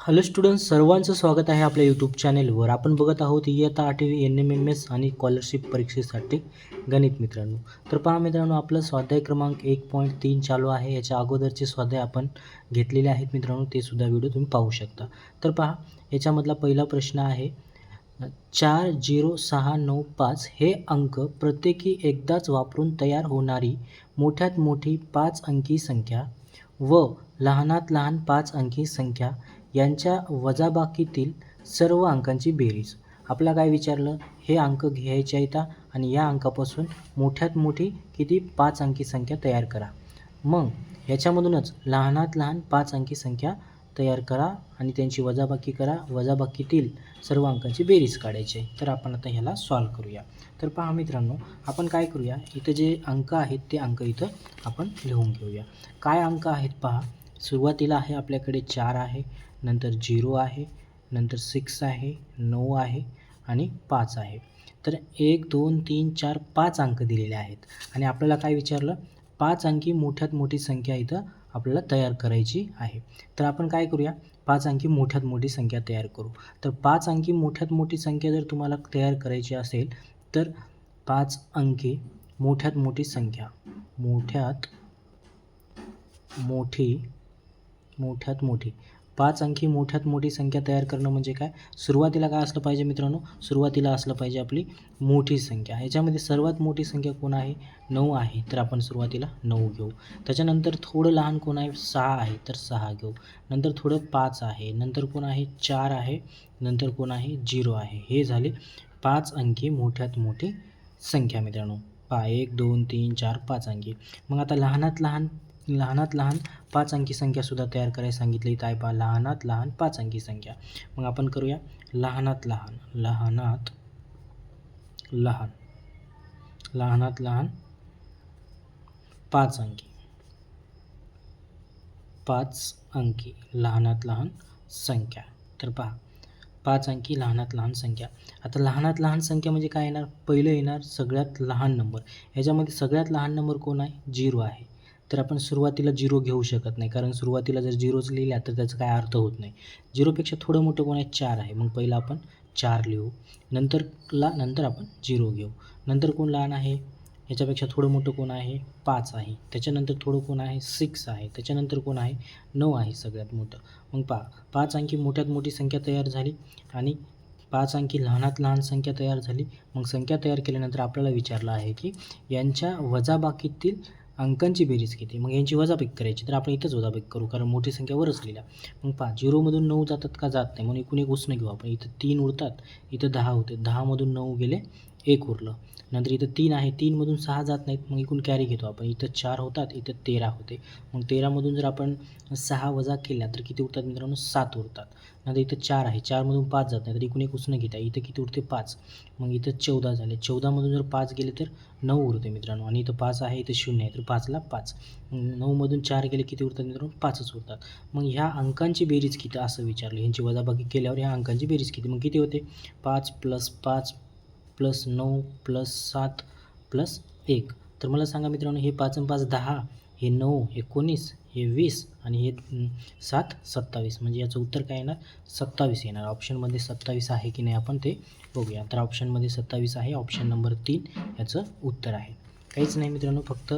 Hello students सर्वांचं स्वागत आहे आपल्या यूट्यूब चॅनेलवर आपण बघत आहोत इयत्ता आठवी एन एम एम एस आणि स्कॉलरशिप परीक्षेसाठी गणित मित्रांनो. तर पहा मित्रांनो आपला स्वाध्याय क्रमांक एक पॉईंट तीन चालू आहे. याच्या अगोदरचे स्वाध्याय आपण घेतलेले आहेत मित्रांनो ते सुद्धा व्हिडिओ तुम्ही पाहू शकता. तर पहा याच्यामधला पहिला प्रश्न आहे चार झिरो सहा नऊ पाच हे अंक प्रत्येकी एकदाच वापरून तयार होणारी मोठ्यात मोठी पाच अंकी संख्या व लहानात लहान पाच अंकी संख्या यांच्या वजाबाकीतील सर्व अंकांची बेरीज. आपला काय विचारलं? हे अंक घ्यायचे आहेत आणि या अंकापासून मोठ्यात मोठी किती पाच अंकी संख्या तयार करा. मग याच्यामधूनच लहानात लहान पाच अंकी संख्या तयार करा आणि त्यांची वजाबाकी करा. वजाबाकीतील सर्व अंकांची बेरीज काढायची. आहे तर आपण आता ह्याला सॉल्व करूया. तर पहा मित्रांनो आपण काय करूया? इथं जे अंक आहेत ते अंक इथं आपण लिहून घेऊया. काय अंक आहेत पहा? सुरुवातीला आहे आपल्याकडे चार आहे. नंतर झिरो आहे नंतर सिक्स आहे नऊ आहे आणि पाच आहे. तर एक दोन तीन चार पाच अंक दिलेले आहेत. आणि आपल्याला काय विचारलं? पाच अंकी मोठ्यात मोठी संख्या इथं आपल्याला तयार करायची आहे. तर आपण काय करूया? पाच अंकी मोठ्यात मोठी संख्या तयार करू. तर पाच अंकी मोठ्यात मोठी संख्या जर तुम्हाला तयार करायची असेल तर पाच अंकी मोठ्यात मोठी संख्या मोठ्यात मोठी मोठ्यात मोठी पाच अंकी मोठ्यात मोठी संख्या तयार करणं म्हणजे काय? सुरुवातीला काय असलं पाहिजे मित्रांनो? सुरुवातीला असलं पाहिजे आपली मोठी संख्या. ह्याच्यामध्ये सर्वात मोठी संख्या कोण आहे? नऊ आहे. तर आपण सुरुवातीला नऊ घेऊ. त्याच्यानंतर थोडं लहान कोण आहे? सहा आहे. तर सहा घेऊ. नंतर थोडं पाच आहे. नंतर कोण आहे? चार आहे. नंतर कोण आहे? झिरो आहे. हे झाले पाच अंकी मोठ्यात मोठी संख्या मित्रांनो. पा एक दोन तीन चार पाच अंकी. मग आता लहानात लहान लहानात लहान पाच अंकी संख्यासुद्धा तयार करायला सांगितली. तर आहे पहा लहानात लहान पाच अंकी संख्या. मग आपण करूया. लहानात लहान लहानात लहान लहानात लहान पाच अंकी. पाच अंकी लहानात लहान संख्या. तर पहा पाच अंकी लहानात लहान संख्या. आता लहानात लहान संख्या म्हणजे काय येणार? पहिलं येणार सगळ्यात लहान नंबर. ह्याच्यामध्ये सगळ्यात लहान नंबर कोण आहे? झिरो आहे. तर आपण सुरुवातीला झिरो घेऊ शकत नाही. कारण सुरुवातीला जर झिरोच लिहिल्या तर त्याचा काय अर्थ होत नाही. झिरोपेक्षा थोडं मोठं कोण आहे? चार आहे. मग पहिलं आपण चार लिहू. नंतरला नंतर आपण झिरो घेऊ. नंतर कोण लहान आहे? याच्यापेक्षा थोडं मोठं कोण आहे? पाच आहे. त्याच्यानंतर थोडं कोण आहे? सिक्स आहे. त्याच्यानंतर कोण आहे? नऊ आहे सगळ्यात मोठं. मग पा पाच अंकी मोठ्यात मोठी संख्या तयार झाली आणि पाच अंकी लहानात लहान संख्या तयार झाली. मग संख्या तयार केल्यानंतर आपल्याला विचारलं आहे की यांच्या वजाबाकीतील अंकांची बेरीज किती मग यांची वजाबाकी करायची. तर आपण इथंच वजाबाकी करू कारण मोठी संख्या वरच लिहिल्या मग पहा झिरोमधून नऊ जातात का? जात नाही. म्हणून एकूण एक उसणं घेऊ आपण. इथं तीन उरतात इथं दहा होते. दहामधून नऊ गेले. एक उरलं. नंतर इथं तीन आहे. तीनमधून सहा जात नाहीत. मग एकूण कॅरी घेतो आपण. इथं चार होतात. इथं तेरा होते. मग तेरामधून जर आपण सहा वजा केल्या तर किती उरतात मित्रांनो? सात उरतात. नंतर इथं चार आहे. चारमधून पाच जात नाही तर एकूण एक उसणं घेता. इथं किती उरते? पाच. मग इथं चौदा झाले. चौदामधून जर पाच गेले तर नऊ उरते मित्रांनो. आणि इथं पाच आहे. इथं शून्य आहे. तर पाचला पाच. नऊमधून चार गेले किती उरतात मित्रांनो? पाचच उरतात. मग ह्या अंकांची बेरीज किती? असं विचारलं. ह्यांची वजाबाकी केल्यावर ह्या अंकांची बेरीज किती? मग किती होते? पाच प्लस पाच प्लस नऊ प्लस सात प्लस एक. तर मला सांगा मित्रांनो हे पाच आणि पाच दहा हे नऊ एकोणीस हे वीस आणि हे सात सत्तावीस. म्हणजे याचं उत्तर काय येणार? सत्तावीस येणार. ऑप्शनमध्ये सत्तावीस आहे की नाही आपण ते बघूया. तर ऑप्शनमध्ये सत्तावीस आहे. ऑप्शन नंबर तीन याचं उत्तर आहे. काहीच नाही मित्रांनो फक्त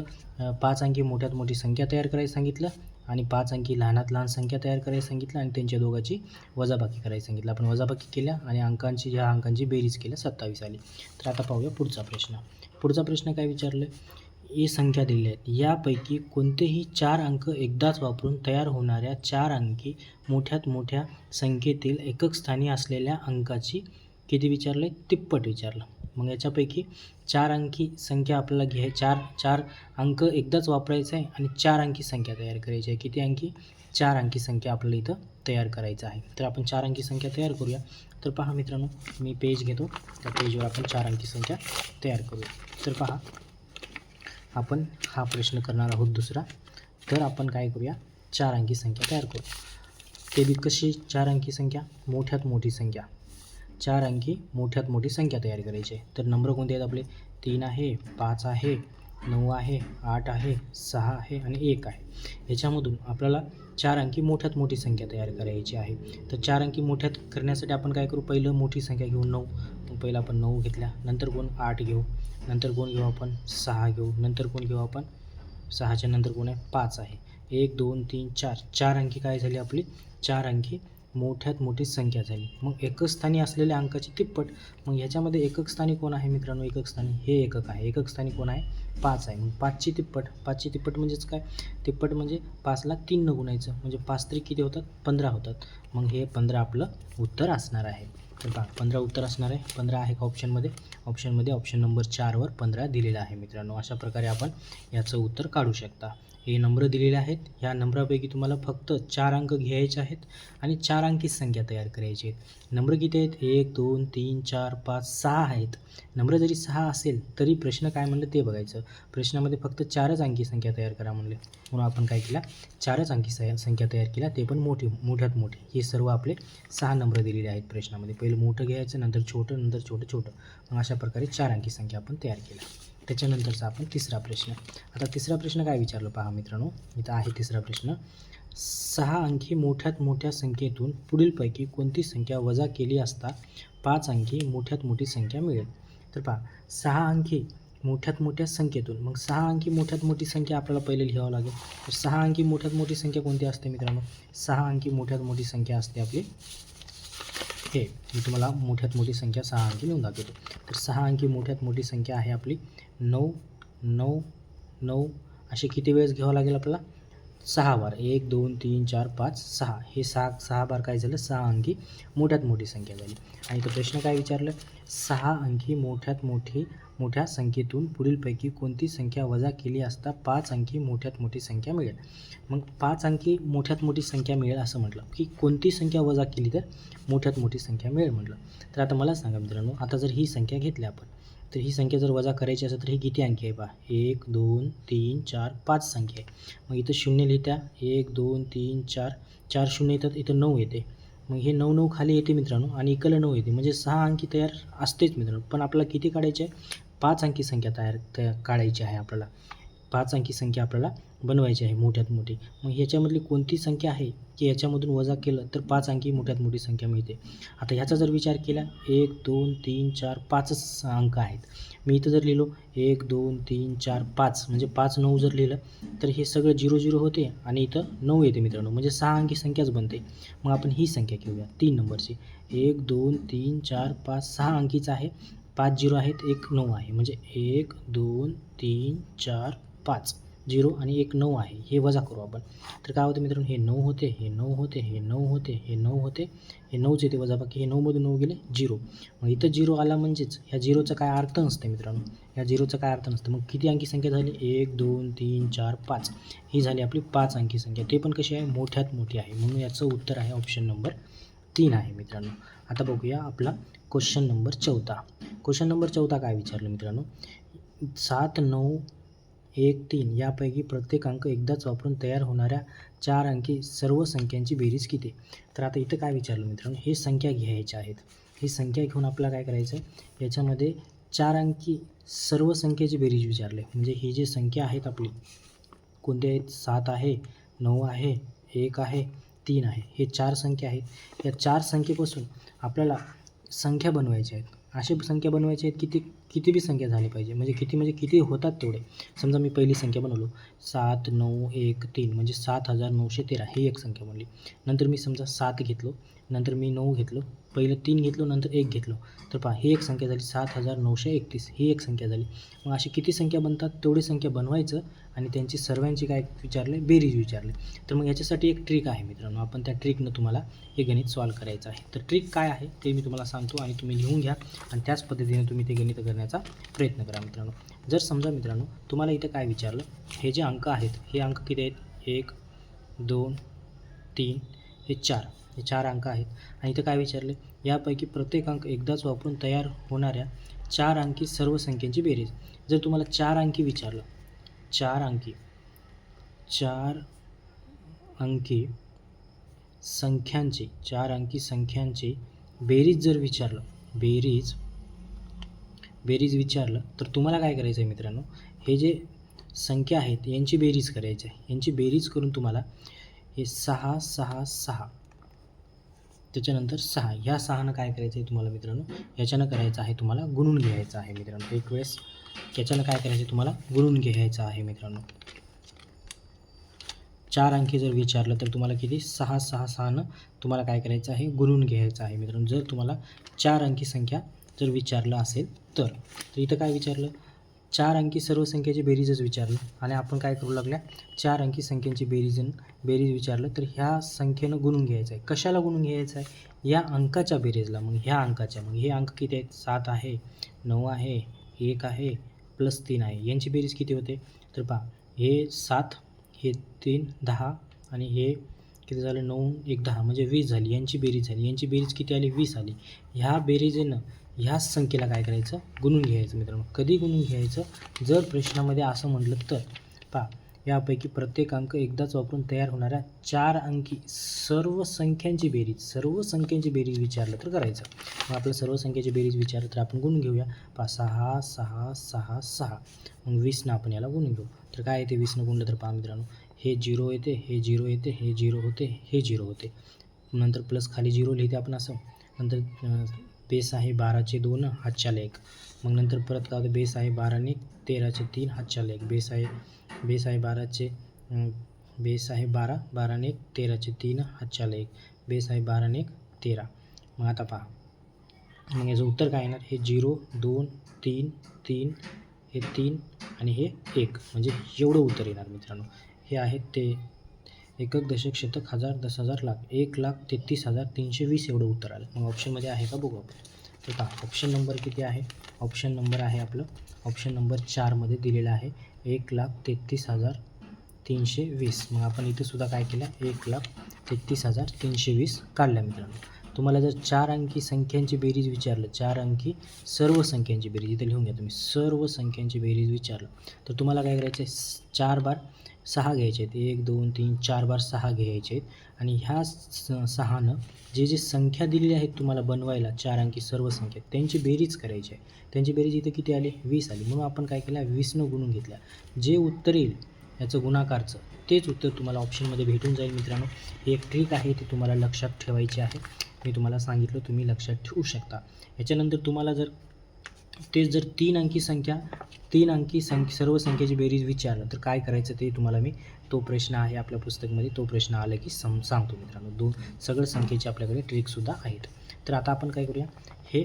पाच अंकी मोठ्यात मोठी संख्या तयार करायला सांगितलं. आणि पाच अंकी लहानात लहान संख्या तयार करायला सांगितलं आणि त्यांच्या दोघांची वजाबाकी करायला सांगितलं. आपण वजाबाकी केल्या आणि अंकांची ह्या अंकांची बेरीज केल्या सत्तावीस आली. तर आता पाहूया पुढचा प्रश्न. पुढचा प्रश्न काय विचारलं? ही संख्या दिलेल्या आहेत. यापैकी कोणतेही चार अंक एकदाच वापरून तयार होणाऱ्या चार अंकी मोठ्यात मोठ्या संख्येतील एकक स्थानी असलेल्या अंकाची किती विचारलं? तिप्पट विचारलं. मग याच्यापैकी चार अंकी संख्या आपल्याला घ्याय चार चार अंक एकदाच वापरायचं आहे आणि चार अंकी संख्या तयार करायची आहे. किती अंकी? चार अंकी संख्या आपल्याला इथं तयार करायचं आहे. तर आपण चार अंकी संख्या तयार करूया. तर पहा मित्रांनो मी पेज घेतो. त्या पेजवर आपण चार अंकी संख्या तयार करूया. तर पहा आपण हा प्रश्न करणार आहोत दुसरा. तर आपण काय करूया? चार अंकी संख्या तयार करू ते बी कशी? चार अंकी संख्या मोठ्यात मोठी संख्या. चार अंकी मोठ्यात मोठी संख्या तयार करायची आहे. तर नंबर कोणते आहेत आपले? तीन आहे पाच आहे नऊ आहे आठ आहे सहा आहे आणि एक आहे. याच्यामधून आपल्याला चार अंकी मोठ्यात मोठी संख्या तयार करायची आहे. तर चार अंकी मोठ्यात करण्यासाठी आपण काय करू? पहिलं मोठी संख्या घेऊ नऊ. मग पहिलं आपण नऊ घेतल्या. नंतर कोण? आठ घेऊ. नंतर कोण घेऊ आपण? सहा घेऊ. नंतर कोण घेऊ आपण? सहाच्या नंतर कोण आहे? पाच आहे. एक दोन तीन चार. चार अंकी काय झाली आपली? चार अंकी मोठ्यात मोठी संख्या झाली. मग एकक स्थानी असलेल्या अंकाची तिप्पट मग ह्याच्यामध्ये एकक स्थानी कोण आहे मित्रांनो? एकक स्थानी. हे एकक आहे. एकक स्थानी कोण आहे? पाच आहे. मग पाचची तिप्पट. पाचची तिप्पट म्हणजेच काय? तिप्पट म्हणजे पाचला तीन न गुणायचं म्हणजे पाच तरी किती होतात? पंधरा होतात. मग हे पंधरा आपलं उत्तर असणार आहे. तर पहा पंधरा उत्तर असणार आहे. पंधरा आहे का ऑप्शनमध्ये ऑप्शनमध्ये ऑप्शन नंबर चारवर पंधरा दिलेला आहे मित्रांनो. अशा प्रकारे आपण याचं उत्तर काढू शकता. हे नंबर दिलेले आहेत. ह्या नंबरापैकी तुम्हाला फक्त चार अंक घ्यायचे आहेत आणि चार अंकी संख्या तयार करायची आहेत. नंबर किती आहेत. एक दोन तीन चार पाच सहा आहेत. नंबर जरी सहा असेल तरी प्रश्न काय म्हणलं ते बघायचं. प्रश्नामध्ये फक्त चारच अंकी संख्या तयार करा म्हणले. म्हणून आपण काय केला? चारच अंकी संख्या तयार केल्या ते पण मोठी मोठ्यात मोठी. हे सर्व आपले सहा नंबर दिलेले आहेत प्रश्नामध्ये. पहिलं मोठं घ्यायचं नंतर छोटं नंतर छोटं छोटं. मग अशा प्रकारे चार अंकी संख्या आपण तयार केल्या. त्याच्यानंतरचा आपण तिसरा प्रश्न. आता तिसरा प्रश्न काय विचारलो पहा मित्रांनो? इथं आहे तिसरा प्रश्न. सहा अंकी मोठ्यात मोठ्या संख्येतून पुढीलपैकी कोणती संख्या वजा केली असता पाच अंकी मोठ्यात मोठी संख्या मिळेल? तर पहा सहा अंकी मोठ्यात मोठ्या संख्येतून मग सहा अंकी मोठ्यात मोठी संख्या आपल्याला पहिले लिहावं लागेल. तर सहा अंकी मोठ्यात मोठी संख्या कोणती असते मित्रांनो? सहा अंकी मोठ्यात मोठी संख्या असते आपली. हे मी तुम्हाला मोठ्यात मोठी संख्या सहा अंकी लिहून दाखवतो. तर सहा अंकी मोठ्यात मोठी संख्या आहे आपली. नऊ नऊ नऊ. असे किती वेळेस घ्यावं लागेल आपल्याला? सहा बार. एक दोन तीन चार पाच सहा. हे सहा सहा बार काय झालं? सहा अंकी मोठ्यात मोठी संख्या झाली. आणि तो प्रश्न काय विचारलं? सहा अंकी मोठ्यात मोठी मोठ्या संख्येतून पुढीलपैकी कोणती संख्या वजा केली असता पाच अंकी मोठ्यात मोठी संख्या मिळेल? मग पाच अंकी मोठ्यात मोठी संख्या मिळेल असं म्हटलं. की कोणती संख्या वजा केली तर मोठ्यात मोठी संख्या मिळेल म्हटलं. तर आता मला सांगा मित्रांनो आता जर ही संख्या घेतली आपण तर ही संख्या जर वजा करायची असेल तर ही किती अंकी आहे पहा? एक दोन तीन चार पाच संख्या आहे. मग इथं शून्य लिहित्या. एक दोन तीन चार चार शून्य येतात. इथं नऊ येते. मग हे नऊ नऊ खाली येते मित्रांनो आणि इकडलं नऊ येते. म्हणजे सहा अंकी तयार असतेच मित्रांनो. पण आपल्याला किती काढायचे? आहे पाच अंकी संख्या तयार तया काढायची आहे आपल्याला. पाच अंकी संख्या आपल्याला बनवायची आहे मोठ्यात मोठी. मग ह्याच्यामधली कोणती संख्या आहे? की याच्यामधून वजा केलं तर पाच अंकी मोठ्यात मोठी संख्या मिळते. आता ह्याचा जर विचार केला एक दोन तीन चार पाचच अंक आहेत. मी इथं जर लिहिलो एक दोन तीन चार पाच म्हणजे पाच नऊ जर लिहिलं तर हे सगळं झिरो झिरो होते आणि इथं नऊ येते मित्रांनो. म्हणजे सहा अंकी संख्याच बनते. मग आपण ही संख्या घेऊया तीन नंबरची. एक दोन तीन चार पाच सहा अंकीच आहे. पाच झिरो आहेत एक नऊ आहे. म्हणजे एक दोन तीन चार पाच. झिरो आणि एक नऊ आहे हे वजा करू आपण. तर काय होतं मित्रांनो हे नऊ होते हे नऊ होते हे नऊ होते हे नऊ होते हे नऊच येते वजा बाकी हे नऊमधून नऊ गेले झिरो. मग इथं झिरो आला म्हणजेच ह्या झिरोचा काय अर्थ नसतं मित्रांनो. ह्या झिरोचा काय अर्थ नसतं. मग किती अंकी संख्या झाली? एक दोन तीन चार पाच. ही झाली आपली पाच अंकी संख्या. ते पण कशी आहे? मोठ्यात मोठी आहे. म्हणून याचं उत्तर आहे ऑप्शन नंबर तीन आहे मित्रांनो. आता बघूया आपला क्वेश्चन नंबर चौथा. क्वेश्चन नंबर चौथा काय विचारलं मित्रांनो? सात नऊ एक तीन यापैकी प्रत्येक अंक एकदाच वापरून तयार होणाऱ्या चार अंकी सर्व संख्यांची बेरीज किती? तर आता इथं काय विचारलं मित्रांनो? हे संख्या घ्यायच्या आहेत. ही संख्या घेऊन आपल्याला काय करायचं आहे याच्यामध्ये चार अंकी सर्व संख्येची बेरीज विचारले. म्हणजे ही जी संख्या आहेत आपली कोणते आहेत? सात आहे नऊ आहे एक आहे तीन आहे. हे चार संख्या आहेत. या चार संख्येपासून आपल्याला संख्या बनवायच्या आहेत. अशी संख्या बनवायची आहेत किती किती बी संख्या झाली पाहिजे. म्हणजे किती म्हणजे किती होतात तेवढे. समजा मी पहिली संख्या बनवलो. सात नऊ एक तीन. म्हणजे सात हजार नऊशे तेरा. ही एक संख्या बनली. नंतर मी समजा सात घेतलो. नंतर मी नऊ घेतलो. पहिलं तीन घेतलो नंतर एक घेतलो. तर पहा ही एक संख्या झाली सात हजार नऊशे एकतीस. ही एक संख्या झाली. मग अशी किती संख्या बनतात? तेवढी संख्या बनवायचं. आणि त्यांची सर्वांची काय विचारले बेरीज विचारले तर मग याच्यासाठी एक ट्रिक आहे मित्रांनो. आपण त्या ट्रिकनं तुम्हाला हे गणित सॉल्व करायचं आहे. तर ट्रिक काय आहे? ते मी तुम्हाला सांगतो आणि तुम्ही लिहून घ्या आणि त्याच पद्धतीने तुम्ही ते गणित करण्याचा प्रयत्न करा मित्रांनो. जर समजा मित्रांनो तुम्हाला इथं काय विचारलं? हे जे अंक आहेत हे अंक किती आहेत? एक दोन तीन हे चार. हे चार अंक आहेत. आणि इथं काय विचारले यापैकी प्रत्येक अंक एकदाच वापरून तयार होणाऱ्या चार अंकी सर्व संख्यांची बेरीज. जर तुम्हाला चार अंकी विचारलं चार अंकी. चार अंकी संख्यांची चार अंकी संख्यांची बेरीज जर विचारलं बेरीज बेरीज विचारलं तर तुम्हाला काय करायचं आहे मित्रांनो? हे जे संख्या आहेत यांची बेरीज करायची आहे. यांची बेरीज करून तुम्हाला हे सहा सहा सहा त्याच्यानंतर सहा ह्या सहानं काय करायचं आहे तुम्हाला मित्रांनो? याच्यानं करायचं आहे तुम्हाला गुणून घ्यायचं आहे मित्रांनो. एक वेळेस याच्यानं काय करायचं तुम्हाला? गुणून घ्यायचं आहे मित्रांनो. चार अंकी जर विचारलं तर तुम्हाला किती? सहा सहा सहानं तुम्हाला काय करायचं आहे? गुणून घ्यायचं आहे मित्रांनो. जर तुम्हाला चार अंकी संख्या जर विचारलं असेल तर तर इथं काय विचारलं? चार अंकी सर्व संख्येची बेरीजच विचारलं. आणि आपण काय करू लागल्या? चार अंकी संख्यांची बेरीज बेरीज विचारलं तर ह्या संख्येनं गुणून घ्यायचं आहे. कशाला गुणून घ्यायचं आहे? या अंकाच्या बेरीजला. मग ह्या अंकाच्या. मग हे अंक किती आहेत? सात आहे नऊ आहे एक आहे प्लस तीन आहे. यांची बेरीज किती होते? तर पहा हे सात हे तीन दहा आणि हे किती झालं? नऊ एक दहा. म्हणजे वीस झाली. यांची बेरीज झाली. यांची बेरीज किती आली? वीस आली. ह्या बेरीजेनं ह्याच संख्येला काय करायचं? गुणून घ्यायचं मित्रांनो. कधी गुणून घ्यायचं? जर प्रश्नामध्ये असं म्हटलं तर. पहा यापैकी प्रत्येक अंक एकदाच वापरून तयार होणाऱ्या चार अंकी सर्व संख्यांची बेरीज सर्व संख्यांची बेरीज विचारलं तर करायचं. मग आपल्या सर्व संख्येची बेरीज विचारलं तर आपण गुण घेऊया. पा सहा सहा सहा सहा. मग वीसनं आपण याला गुण घेऊ. तर काय येते? वीसनं गुणलं तर पहा मित्रांनो हे झिरो येते हे झिरो येते हे झिरो होते हे झिरो होते. नंतर प्लस खाली झिरो लिहिते आपण असं. नंतर बेस आहे बाराचे दोन हातच्या एक मग नंतर परत काय होतं बेस आहे बाराने तेराचे तीन हातच्या लेख बेस आहे बेस आहे बाराचे बेस आहे बारा बाराने एक तेराचे तीन हातच्या एक बेस आहे बाराने एक तेरा. मग आता पहा. मग याचं उत्तर काय येणार? हे झिरो दोन तीन तीन हे तीन आणि हे एक. म्हणजे एवढं उत्तर येणार मित्रांनो. हे आहे ते एकक दशक शतक हजार दस हजार लाख एक लाख तेहतीस हजार तीनशे वीस एवढं उत्तर आलं. मग ऑप्शनमध्ये आहे का बघू आपण. तर का ऑप्शन नंबर किती आहे? ऑप्शन नंबर आहे आपलं. ऑप्शन नंबर चारमध्ये दिलेलं आहे एक लाख तेहतीस हजार तीनशे वीस. मग आपण इथे सुद्धा काय केलं? एक लाख तेहतीस हजार तीनशे वीस काढल्या मित्रांनो. तुम्हाला जर चार अंकी संख्यांची बेरीज विचारलं चार अंकी सर्व संख्यांची बेरीज इथे लिहून घ्या तुम्ही सर्व संख्यांची बेरीज विचारलं तर तुम्हाला काय करायचं आहे चार बार सहा घ्यायचे आहेत. एक दोन तीन चार बार सहा घ्यायचे आहेत. आणि ह्या स सहानं जे जे संख्या दिलेली आहेत तुम्हाला बनवायला चार अंकी सर्व संख्या त्यांची बेरीज करायची आहे. त्यांची बेरीज इथे किती आली? वीस आली. म्हणून आपण काय केलं? वीसनं गुणून घेतल्या. जे उत्तर येईल याचं गुणाकारचं तेच उत्तर तुम्हाला ऑप्शनमध्ये भेटून जाईल मित्रांनो. ही एक ट्रिक आहे ती तुम्हाला लक्षात ठेवायची आहे. मी तुम्हाला सांगितलं तुम्ही लक्षात ठेवू शकता. याच्यानंतर तुम्हाला जर तेच जर तीन अंकी संख्या तीन अंकी संख सर्व संख्येची बेरीज विचारलं तर काय करायचं ते तुम्हाला मी तो प्रश्न आहे आपल्या पुस्तकमध्ये तो प्रश्न आला की सम सांगतो मित्रांनो. दोन सगळं संख्येचे आपल्याकडे ट्रिकसुद्धा आहेत. तर आता आपण काय करूया? हे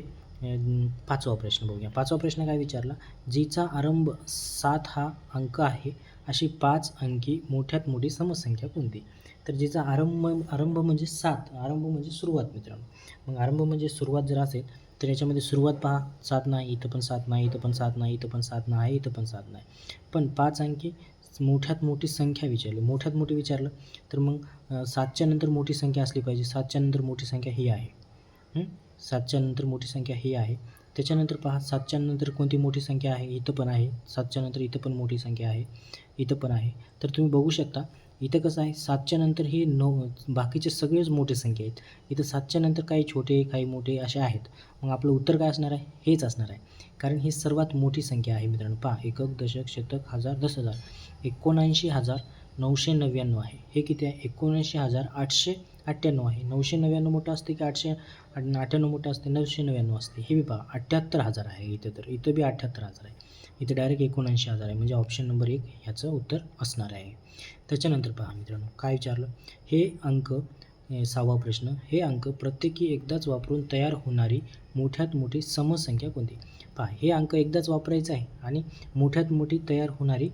पाचवा प्रश्न बघूया. पाचवा प्रश्न काय विचारला? जिचा आरंभ सात हा अंक आहे अशी पाच अंकी मोठ्यात मोठी समसंख्या कोणती? तर जिचा आरंभ आरंभ म्हणजे सात आरंभ म्हणजे सुरुवात मित्रांनो. मग आरंभ म्हणजे सुरुवात जर असेल तर याच्यामध्ये सुरुवात पहा. सात नाही इथं पण सात नाही इथं पण सात नाही इथं पण सात नाही इथं पण सात नाही. पण पाच अंकी मोठ्यात मोठी संख्या विचारली. मोठ्यात मोठी विचारलं तर मग सातच्या नंतर मोठी संख्या असली पाहिजे. सातच्या नंतर मोठी संख्या ही आहे. सातच्या नंतर मोठी संख्या ही आहे. त्याच्यानंतर पहा सातच्या नंतर कोणती मोठी संख्या आहे? इथं पण आहे. सातच्या नंतर इथं पण मोठी संख्या आहे. इथं पण आहे. तर तुम्ही बघू शकता इथं कसं आहे सातच्या नंतर हे नऊ बाकीचे सगळेच मोठे संख्या आहेत. इथं सातच्या नंतर काही छोटे काही मोठे असे आहेत. मग आपलं उत्तर काय असणार आहे? हेच असणार आहे. कारण ही सर्वात मोठी संख्या आहे मित्रांनो. पहा एकक दशक शतक हजार दस हजार. एकोणऐंशी हजार नऊशे नव्याण्णव आहे. हे किती आहे? एकोणऐंशी हजार आठशे अठ्ठ्याण्णव आहे. नऊशे नव्याण्णव मोठं असते की आठशे अठ्ठ्याण्णव मोठं असते? नऊशे नव्याण्णव असते. हे बी पहा अठ्ठ्याहत्तर हजार आहे इथं तर. इथं बी अठ्ठ्याहत्तर हजार आहे. इथं डायरेक्ट एकोणऐंशी हजार आहे. म्हणजे ऑप्शन नंबर एक ह्याचं उत्तर असणार आहे. त्याच्यानंतर पहा मित्रांनो काय विचारलं? हे अंक सहावा प्रश्न हे अंक प्रत्येकी एकदाच वापरून तयार होणारी मोठ्यात मोठी समसंख्या कोणती? पहा हे अंक एकदाच वापरायचं आहे आणि मोठ्यात मोठी तयार होणारी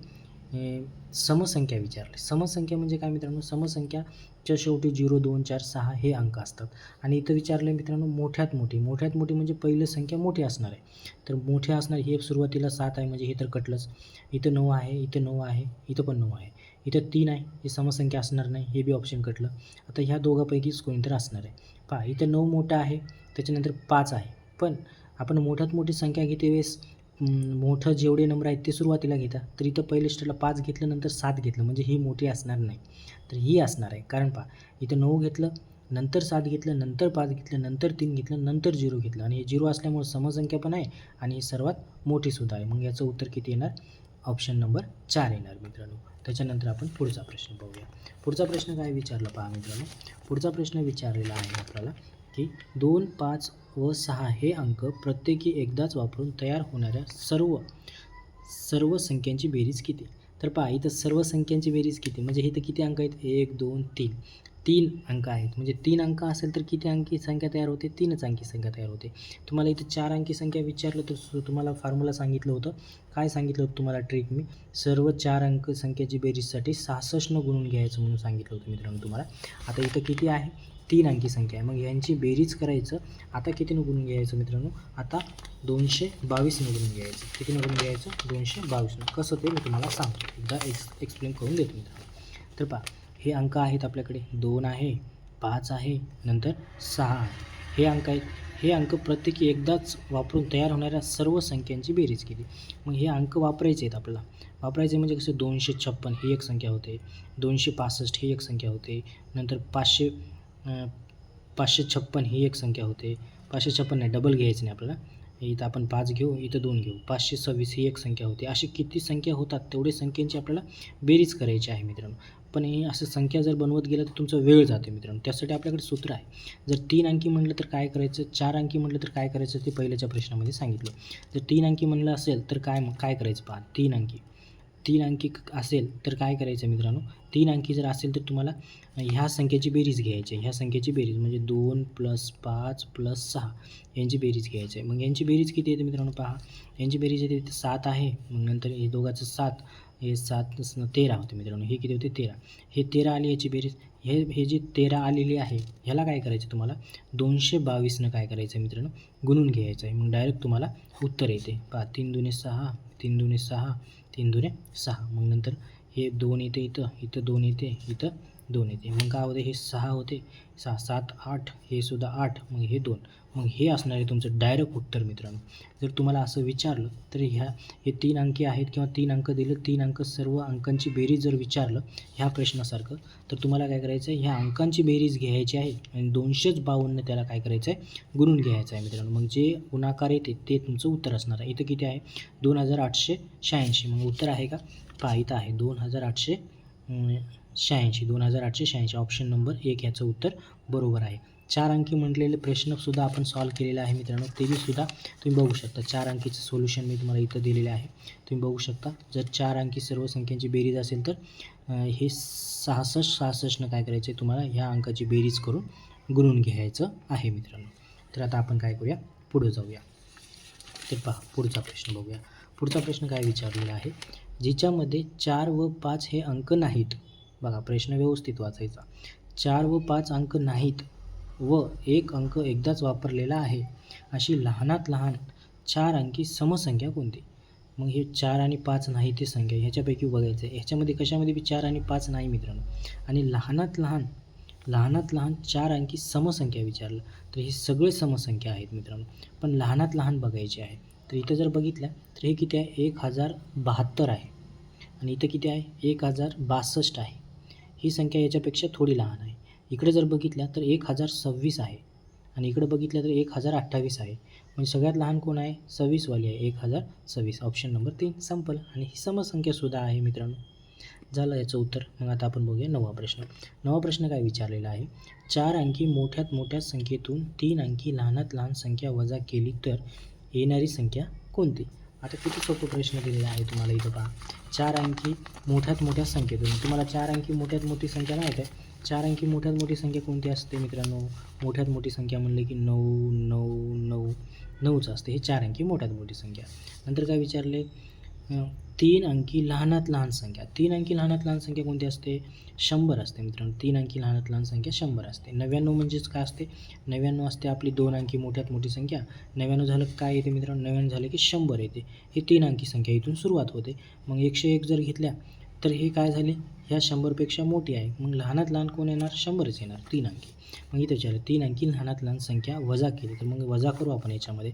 समसंख्या विचारली. समसंख्या म्हणजे काय मित्रांनो? समसंख्याच्या शेवटी झिरो दोन चार सहा हे अंक असतात. आणि इथं विचारलं आहे मित्रांनो मोठ्यात मोठी. मोठ्यात मोठी म्हणजे पहिलं संख्या मोठी असणार आहे. तर मोठे असणार हे सुरुवातीला सात आहे म्हणजे हे तर कटलंच. इथं नऊ आहे इथं नऊ आहे इथं पण नऊ आहे. इथं तीन आहे ही समसंख्या असणार नाही हे बी ऑप्शन कटलं. आता ह्या दोघांपैकीच कोणीतरी असणार आहे. पहा इथं नऊ मोठं आहे त्याच्यानंतर पाच आहे. पण आपण मोठ्यात मोठी संख्या घेते वेळेस मोठं जेवढे नंबर आहेत ते सुरुवातीला घेता तर इथं पहिले स्टेला पाच घेतलं नंतर सात घेतलं म्हणजे ही मोठी असणार नाही. तर ही असणार आहे. कारण पहा इथं नऊ घेतलं नंतर सात घेतलं नंतर पाच घेतलं नंतर तीन घेतलं नंतर झिरो घेतलं. आणि हे झिरो असल्यामुळे समसंख्या पण आहे आणि ही सर्वात मोठीसुद्धा आहे. मग याचं उत्तर किती येणार? ऑप्शन नंबर चार येणार मित्रांनो. त्याच्यानंतर आपण पुढचा प्रश्न पाहूया पुढचा प्रश्न काय विचारला पहा मित्रांनो. पुढचा प्रश्न विचारलेला आहे आपल्याला की दोन पाच व सहा हे अंक प्रत्येकी एकदाच वापरून तयार होणाऱ्या सर्व सर्व संख्यांची बेरीज किती? तर पहा इथं सर्व संख्यांची बेरीज किती? म्हणजे इथं किती अंक आहेत? एक दोन तीन. तीन अंक आहेत. म्हणजे तीन अंक असेल तर किती अंकी संख्या तयार होते? तीनच अंकी संख्या तयार होते. तुम्हाला इथं चार अंकी संख्या विचारलं तर तुम्हाला फॉर्म्युला सांगितलं होतं. काय सांगितलं होतं तुम्हाला ट्रिक मी? सर्व चार अंक संख्याची बेरीजसाठी सहासष्टनं गुणून घ्यायचं म्हणून सांगितलं होतं मित्रांनो तुम्हाला. आता इथं किती आहे? तीन अंकी संख्या आहे. मग यांची बेरीज करायचं. आता कितीनं गुणून घ्यायचं मित्रांनो? आता दोनशे बावीसनं गुणून घ्यायचं. कितीनं गुणून घ्यायचं? दोनशे बावीसनं. कसं ते मी तुम्हाला सांगतो. एकदा एक्स एक्सप्लेन करून देतो मित्रांनो. तर पहा हे अंक आहेत आपल्याकडे. दोन आहे पाच आहे नंतर सहा आहे. हे अंक आहेत. हे अंक प्रत्येकी एकदाच वापरून तयार होणाऱ्या सर्व संख्यांची बेरीज केली. मग हे अंक वापरायचे आहेत आपल्याला. वापरायचे म्हणजे कसं? दोनशे छप्पन ही एक संख्या होते. दोनशे पासष्ट ही एक संख्या होते. नंतर पाचशे पाचशे छप्पन ही एक संख्या होते. पाचशे छप्पन नाही डबल घ्यायचं नाही आपल्याला. इथं आपण पाच घेऊ इथं दोन घेऊ. पाचशे सव्वीस ही एक संख्या होती. अशी किती संख्या होतात तेवढे संख्यांची आपल्याला बेरीज करायची आहे मित्रांनो. पण हे असं संख्या जर बनवत गेलं तर तुमचा वेळ जातो मित्रांनो. त्यासाठी आपल्याकडे सूत्र आहे. जर तीन अंकी म्हणलं तर काय करायचं? चार अंकी म्हटलं तर काय करायचं? ते पहिल्याच्या प्रश्नामध्ये सांगितलं. जर तीन अंकी म्हणलं असेल तर काय काय करायचं पहा? तीन अंकी. तीन अंकी क- असेल तर काय करायचं मित्रांनो? तीन अंकी जर असेल तर तुम्हाला ह्या संख्येची बेरीज घ्यायची आहे. ह्या संख्येची बेरीज म्हणजे दोन प्लस पाच प्लस सहा यांची बेरीज घ्यायची आहे. मग यांची बेरीज किती येते मित्रांनो पहा. यांची बेरीज येते सात आहे. मग नंतर हे दोघाचं सात हे सात तेरा होते मित्रांनो. हे किती होते? तेरा. हे तेरा आली याची बेरीज. हे हे जी तेरा आलेली आहे ह्याला काय करायचं तुम्हाला? दोनशे बावीसनं काय करायचं आहे मित्रांनो? गुणून घ्यायचं आहे. मग डायरेक्ट तुम्हाला उत्तर येते. पहा तीन दुने सहा तीन दुने सहा तीन दुने सहा. मग नंतर हे दोन येते इथं इथं दोन येते इथं दोन येते मग काय होते? हे सहा होते. सहा सात आठ हे सुद्धा आठ मग हे दोन. मग हे असणार आहे तुमचं डायरेक्ट उत्तर मित्रांनो. जर तुम्हाला असं विचारलं तर ह्या हे तीन अंके आहेत किंवा तीन अंक दिलं तीन अंक सर्व अंकांची बेरीज जर विचारलं ह्या प्रश्नासारखं तर तुम्हाला काय करायचं आहे? ह्या अंकांची बेरीज घ्यायची आहे आणि दोनशेच बावन्न त्याला काय करायचं आहे? गुणून घ्यायचं आहे मित्रांनो. मग जे गुणाकार येते ते तुमचं उत्तर असणार आहे. इथं किती आहे? दोन हजार आठशे शहाऐंशी. मग उत्तर आहे का? पहा इथं आहे. दोन हजार आठशे शहाऐंशी दोन हजार आठशे शहाऐंशी ऑप्शन नंबर एक याचं उत्तर बरोबर आहे. चार अंकी म्हटलेले प्रश्नसुद्धा आपण सॉल्व केलेले आहे मित्रांनो तेसुद्धा तुम्ही बघू शकता. चार अंकीचं सोल्युशन मी तुम्हाला इथं दिलेले आहे. तुम्ही बघू शकता जर चार अंकी सर्व संख्यांची बेरीज असेल तर हे सहासष्ट सहासष्टनं काय करायचं आहे तुम्हाला? ह्या अंकाची बेरीज करून गुणून घ्यायचं आहे मित्रांनो. तर आता आपण काय करूया? पुढे जाऊया. तर पहा पुढचा प्रश्न बघूया. पुढचा प्रश्न काय विचारलेला आहे? जिच्यामध्ये चार व पाच हे अंक नाहीत बघा प्रश्न व्यवस्थित वाचायचा. चार व पाच अंक नाहीत व एक अंक एकदाच वापरलेला आहे. अशी लहानात लहान चार अंकी समसंख्या कोणती? मग हे चार आणि पाच नाही ते संख्या ह्याच्यापैकी बघायचं आहे. ह्याच्यामध्ये कशामध्ये बी चार आणि पाच नाही मित्रांनो? आणि लहानात लहान लहानात लहान चार अंकी समसंख्या विचारलं तर हे सगळे समसंख्या आहेत मित्रांनो. पण लहानात लहान बघायचे आहे. तर इथं जर बघितलं तर हे किती आहे? एक हजार बहात्तर आहे. आणि इथं किती आहे? एक हजार बासष्ट आहे. ही संख्या याच्यापेक्षा थोडी लहान आहे. इकडे जर बघितलं तर एक हजार सव्वीस आहे आणि इकडे बघितलं तर एक हजार अठ्ठावीस आहे. म्हणजे सगळ्यात लहान कोण आहे? सव्वीसवाली आहे. एक हजार सव्वीस. ऑप्शन नंबर तीन संपल. आणि ही समसंख्यासुद्धा आहे मित्रांनो. झालं याचं उत्तर. मग आता आपण बघूया नवा प्रश्न. नवा प्रश्न काय विचारलेला आहे? चार अंकी मोठ्यात मोठ्या संख्येतून तीन अंकी लहानात लहान संख्या वजा केली तर येणारी संख्या कोणती? आता किती सोपं प्रश्न दिलेला आहे तुम्हाला इथं पहा. चार अंकी मोठ्यात मोठ्या संख्येतून तुम्हाला चार अंकी मोठ्यात मोठी संख्या नाही आहे. चार अंकी मोठ्यात मोठी संख्या कोणती असते मित्रांनो? मोठ्यात मोठी संख्या म्हणले की नऊ नऊ नऊ नऊच असते. हे चार अंकी मोठ्यात मोठी संख्या. नंतर काय विचारले? तीन अंकी लहानात लहान संख्या. तीन अंकी लहानात लहान संख्या कोणती असते? शंभर असते मित्रांनो. तीन अंकी लहानात लहान संख्या शंभर असते. नव्याण्णव म्हणजेच काय असते? नव्याण्णव असते आपली दोन अंकी मोठ्यात मोठी संख्या. नव्याण्णव झालं काय येते मित्रांनो? नव्याण्णव झालं की शंभर येते. ही तीन अंकी संख्या इथून सुरुवात होते. मग एकशे एक जर घेतल्या तर हे काय झाले? ह्या शंभरपेक्षा मोठी आहे. मग लहानात लहान कोण येणार? शंभरच येणार. तीन अंकी. मग इथे विचारलं तीन अंकी लहानात लहान संख्या वजा केली. तर मग वजा करू आपण याच्यामध्ये.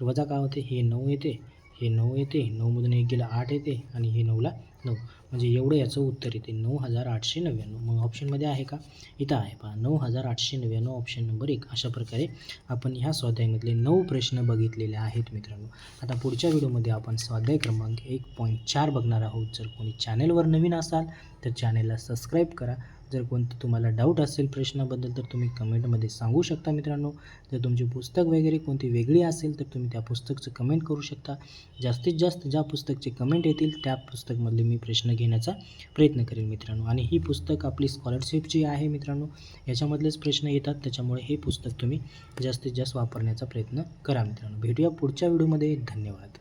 तर वजा काय होते? हे नऊ येते. हे नऊ येते नऊमधून एक गेला आठ येते आणि हे नऊला नऊ. म्हणजे एवढं याचं उत्तर येते. नऊ हजार आठशे नव्याण्णव. मग ऑप्शनमध्ये आहे का? इथं आहे पहा. नऊ हजार आठशे नव्याण्णव ऑप्शन नंबर एक. अशा प्रकारे आपण ह्या स्वाध्यायामधले नऊ प्रश्न बघितलेले आहेत मित्रांनो. आता पुढच्या व्हिडिओमध्ये आपण स्वाध्याय क्रमांक एक पॉईंट चार बघणार आहोत. जर कोणी चॅनेलवर नवीन असाल तर चॅनेलला सबस्क्राईब करा. जर कोणतं तुम्हाला डाऊट असेल प्रश्नाबद्दल तर तुम्ही कमेंटमध्ये सांगू शकता मित्रांनो. जर तुमची पुस्तक वगैरे कोणती वेगळी असेल तर तुम्ही त्या पुस्तकचं कमेंट करू शकता. जास्तीत जास्त ज्या पुस्तकचे कमेंट येतील त्या पुस्तकमधले मी प्रश्न घेण्याचा प्रयत्न करेन मित्रांनो. आणि ही पुस्तक आपली स्कॉलरशिपची आहे मित्रांनो याच्यामधलेच प्रश्न येतात. त्याच्यामुळे हे पुस्तक तुम्ही जास्तीत जास्त वापरण्याचा प्रयत्न करा मित्रांनो. भेटूया पुढच्या व्हिडिओमध्ये धन्यवाद.